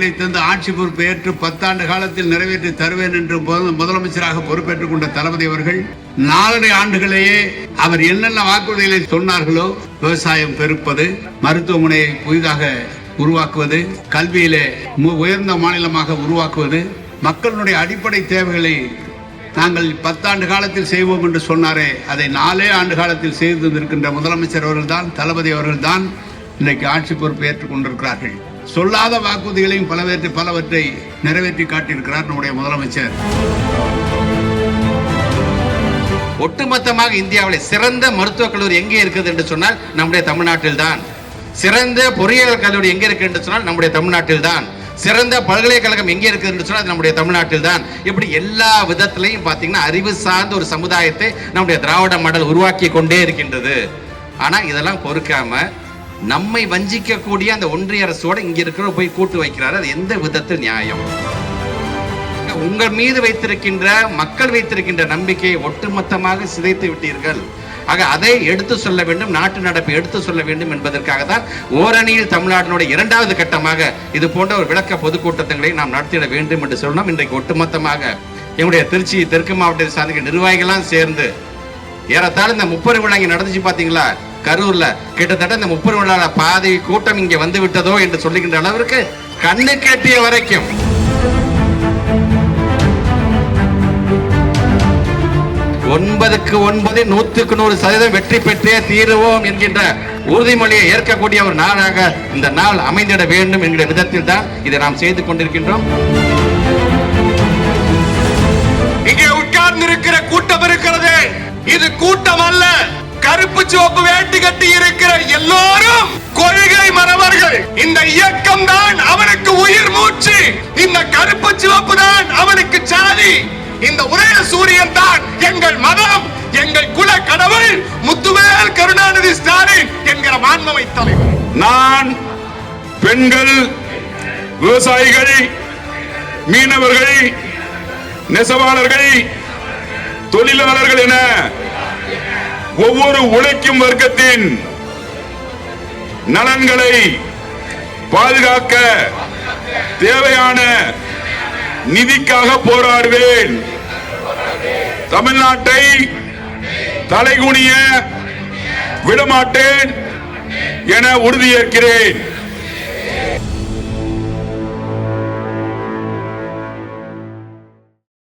ஆட்சி பொறுப்பு ஏற்று பத்தாண்டு காலத்தில் நிறைவேற்றி தருவேன் என்று முதல்- முதலமைச்சராக பொறுப்பேற்றுக் கொண்ட தளபதி அவர்கள் நாலரை ஆண்டுகளேயே அவர் என்னென்ன வாக்குறுதிகளை சொன்னார்களோ விவசாயம் பெருப்பது மருத்துவமனையை புதிதாக உருவாக்குவது கல்வியிலே உயர்ந்த மாநிலமாக உருவாக்குவது மக்களுடைய அடிப்படை தேவைகளை நாங்கள் பத்தாண்டு காலத்தில் செய்வோம் என்று சொன்னாரே அதை நாலே ஆண்டு காலத்தில் செய்து வந்திருக்கின்ற முதலமைச்சர் அவர்கள்தான் தளபதி அவர்கள்தான் இன்றைக்கு ஆட்சி பொறுப்பு ஏற்றுக் கொண்டிருக்கிறார்கள். சொல்லாத வாக்குறுதிகளையும் பலவற்றை பலவற்றை நிறைவேற்றி காட்டியிருக்கிறார் நம்முடைய முதலமைச்சர். ஒட்டுமொத்தமாக இந்தியாவில் சிறந்த மருத்துவக் கல்லூரி எங்கே இருக்குது என்று சொன்னால் நம்முடைய தமிழ்நாட்டில் தான் சிறந்த பொறியியல் கல்லூரி எங்கே இருக்கு என்று சொன்னால் நம்முடைய தமிழ்நாட்டில் தான் சிறந்த பல்கலைக்கழகம் எங்கே இருக்குது என்று சொன்னால் அது நம்முடைய தமிழ்நாட்டில் தான் இப்படி எல்லா விதத்திலையும் பார்த்தீங்கன்னா அறிவு சார்ந்த ஒரு சமுதாயத்தை நம்முடைய திராவிட மாடல் உருவாக்கி கொண்டே இருக்கின்றது. ஆனால் இதெல்லாம் பொறுக்காமல் நம்மை வஞ்சிக்கக்கூடிய அந்த ஒன்றிய அரசோட இங்க இருக்கிற போய் கூட்டு வைக்கிறாரு. அது எந்த விதத்தில் நியாயம்? உங்கள் மீது வைத்திருக்கின்ற மக்கள் வைத்திருக்கின்ற நம்பிக்கையை ஒட்டுமொத்தமாக சிதைத்து விட்டீர்கள். ஆக அதை எடுத்து சொல்ல வேண்டும் நாட்டு நடப்பை எடுத்து சொல்ல வேண்டும் என்பதற்காக தான் ஓரணியில் தமிழ்நாட்டினுடைய இரண்டாவது கட்டமாக இது போன்ற ஒரு விளக்க பொதுக்கூட்டங்களை நாம் நடத்திட வேண்டும் என்று சொல்லணும். இன்றைக்கு ஒட்டுமொத்தமாக எங்களுடைய திருச்சி தெற்கு மாவட்டத்தை சார்ந்த நிர்வாகிகளாம் சேர்ந்து ஏறத்தாழ இந்த முப்பது விழா நடந்துச்சு பார்த்தீங்களா கரூர்ல கிட்டத்தட்ட இந்த முப்பது பாதி கூட்டம் இங்க வந்து விட்டதோ என்று சொல்லுகின்ற அளவிற்கு கண்ணு கட்டிய வரைக்கும். ஒன்பதுக்கு ஒன்பது நூத்துக்கு நூறு சதவீதம் வெற்றி பெற்றே தீருவோம் என்கின்ற உறுதிமொழியை ஏற்கக்கூடிய ஒரு நாளாக இந்த நாள் அமைந்திட வேண்டும் என்கிற விதத்தில் தான் இதை நாம் செய்து கொண்டிருக்கின்றோம். இங்கே உட்கார்ந்திருக்கிற கூட்டம் இருக்கிறது. இது கூட்டம் சிவப்பு வேட்டி கட்டி இருக்கிற எல்லோரும் கொள்கை மறவர்கள். இந்த இயக்கம் தான் அவனுக்கு உயிர் மூச்சு. இந்த கருப்பு சிவப்பு தான் அவனுக்கு சாதி. இந்த உதய சூரியன் தான் எங்கள் மதம் எங்கள் குல கடவுள் முத்துவேல் கருணாநிதி ஸ்டாலின் என்கிற மாண்பமை தலைவர். நான் பெண்கள் விவசாயிகள் மீனவர்கள் நெசவாளர்கள் தொழிலாளர்கள் என ஒவ்வொரு உழைக்கும் வர்க்கத்தின் நலன்களை பாதுகாக்க தேவையான நிதிக்காக போராடுவேன். தமிழ்நாட்டை தலைகுனிய விடமாட்டேன் என உறுதியேற்கிறேன்.